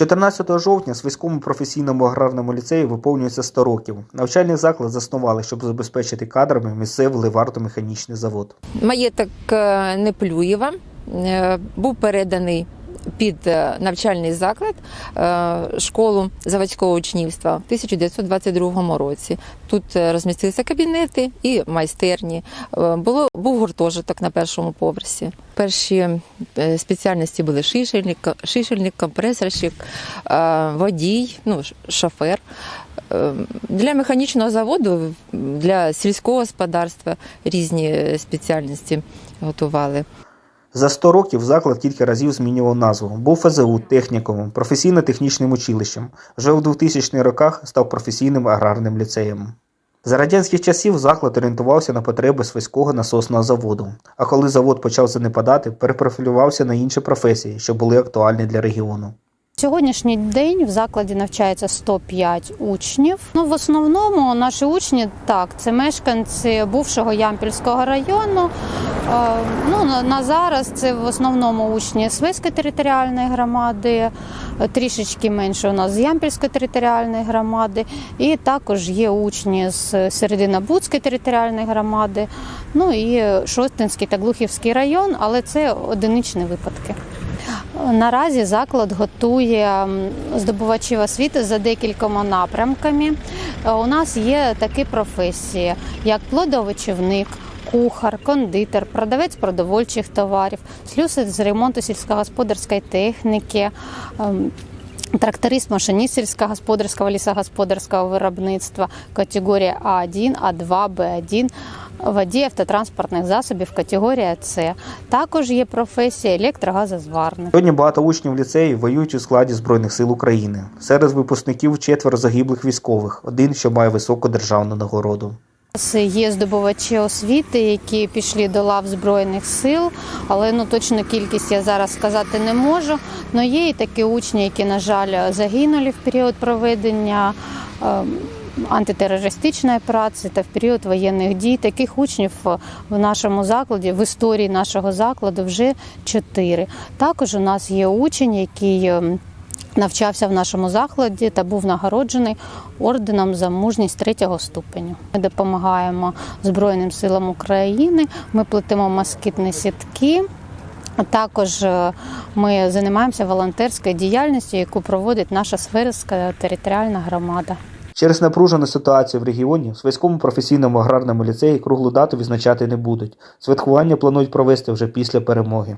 14 жовтня Свиському професійному аграрному ліцеї виповнюється 100 років. Навчальний заклад заснували, щоб забезпечити кадрами місцевий ливарто-механічний завод. Маєток е, Неплюєва е, був переданий під е, навчальний заклад е, школу заводського учнівства в 1922 році. Тут е, розмістилися кабінети і майстерні. Було був гуртожиток на першому поверсі. Перші спеціальності були шишельник, шишельник компресорщик, водій, ну шофер. Для механічного заводу, для сільського господарства різні спеціальності готували. За 100 років заклад кілька разів змінював назву. Був ФЗУ, технікумом, професійно-технічним училищем. Вже у 2000-х роках став професійним аграрним ліцеєм. За радянських часів заклад орієнтувався на потреби свиського насосного заводу. А коли завод почав занепадати, перепрофілювався на інші професії, що були актуальні для регіону. Сьогоднішній день в закладі навчається 105 учнів. Ну, в основному наші учні так, це мешканці бувшого Ямпільського району. Е, Ну, на, зараз це в основному учні Свиської територіальної громади, трішечки менше у нас з Ямпільської територіальної громади, і також є учні з Серединобудської територіальної громади, ну і Шостинський та Глухівський район, але це одиничні випадки. Наразі заклад готує здобувачів освіти за декількома напрямками. Е, У нас є такі професії, як плодовичівник, кухар, кондитер, продавець продовольчих товарів, слюсар з ремонту сільськогосподарської техніки. Тракторист, машиніст сільськогосподарського лісогосподарського виробництва категорія А1, А2, Б1, водій автотранспортних засобів категорія С. Також є професія електрогазозварник. Сьогодні багато учнів ліцею воюють у складі Збройних сил України. Серед випускників четверо загиблих військових, один, що має високу державну нагороду. Є здобувачі освіти, які пішли до лав збройних сил, але ну точну кількість я зараз сказати не можу. Но є і такі учні, які, на жаль, загинули в період проведення. ем, Антитерористичної праці та в період воєнних дій таких учнів в нашому закладі, в історії нашого закладу, вже чотири. Також у нас є учень, який ем, навчався в нашому закладі та був нагороджений орденом за мужність третього ступеню. Ми допомагаємо Збройним силам України. Ми плетемо москітні сітки. Також е, ми займаємося волонтерською діяльністю, яку проводить наша Сверська територіальна громада. Через напружену ситуацію в регіоні в Свиському професійному аграрному ліцеї круглу дату відзначати не будуть. Святкування планують провести вже після перемоги.